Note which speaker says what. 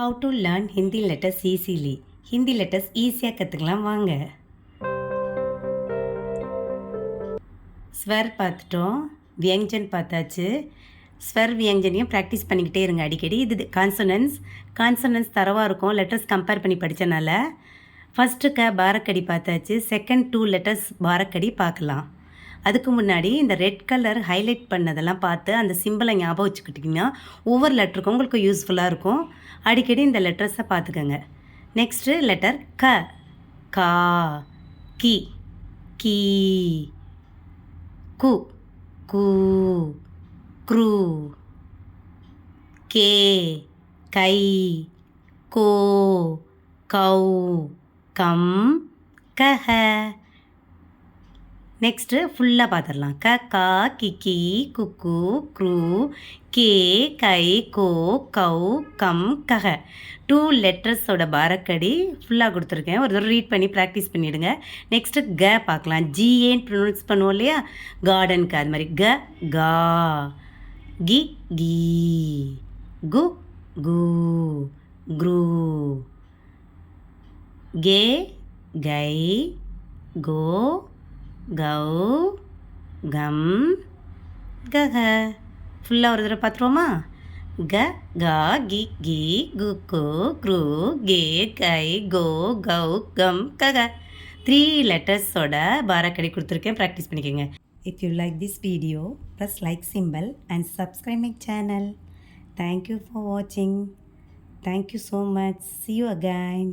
Speaker 1: How to learn Hindi letters easily Hindi letters ஈஸியாக கற்றுக்கலாம் வாங்க. ஸ்வர் பார்த்துட்டோம். வியஞ்சன் பார்த்தாச்சு. ஸ்வர் வியஞ்சனையும் ப்ராக்டிஸ் பண்ணிக்கிட்டே இருங்க அடிக்கடி. இது கான்சனன்ஸ் கான்சனன்ஸ் தரவாக இருக்கும். லெட்டர்ஸ் கம்பேர் பண்ணி படித்தனால ஃபஸ்ட்டு க பாரக்கடி பார்த்தாச்சு. செகண்ட் டூ லெட்டர்ஸ் பாரக்கடி பார்க்கலாம். அதுக்கு முன்னாடி இந்த ரெட் கலர் ஹைலைட் பண்ணதெல்லாம் பார்த்து அந்த சிம்பிளை ஞாபகம் வச்சுக்கிட்டிங்கன்னா ஒவ்வொரு லெட்டருக்கும் உங்களுக்கு யூஸ்ஃபுல்லாக இருக்கும். அடிக்கடி இந்த லெட்டர்ஸை பார்த்துக்கோங்க. நெக்ஸ்ட்டு லெட்டர் க. கா. கி. கீ. கு. கு. க்ரூ. கே. கை. கோ. கௌ. கம். கஹ நெக்ஸ்ட்டு ஃபுல்லாக பார்த்துடலாம் க கா கிக்கி குக்கு க்ரூ கே கை கோ கௌ கம் கஹ டூ லெட்டர்ஸோட பாரக்கடி ஃபுல்லாக கொடுத்துருக்கேன். ஒரு தடவை ரீட் பண்ணி ப்ராக்டிஸ் பண்ணிவிடுங்க நெக்ஸ்ட்டு க பார்க்கலாம் ஜிஏன்னு ப்ரொனவுன்ஸ் பண்ணுவோம் இல்லையா? கார்டனுக்கு அது மாதிரி. க கா கி கீ கு கு க்ரூ. கே கை கோ கௌ கம் கக ஃபுல்லாக ஒரு தடவை பார்த்துருவோமா? க கா கி கி கு கு க்ரு கே கை கோ கௌ கம் கக த்ரீ லெட்டர்ஸோட பாரக்கடி கொடுத்துருக்கேன். ப்ராக்டிஸ் பண்ணிக்கோங்க. If you like this video please like simple and subscribe my channel thank you for வாட்சிங் thank you so much see you again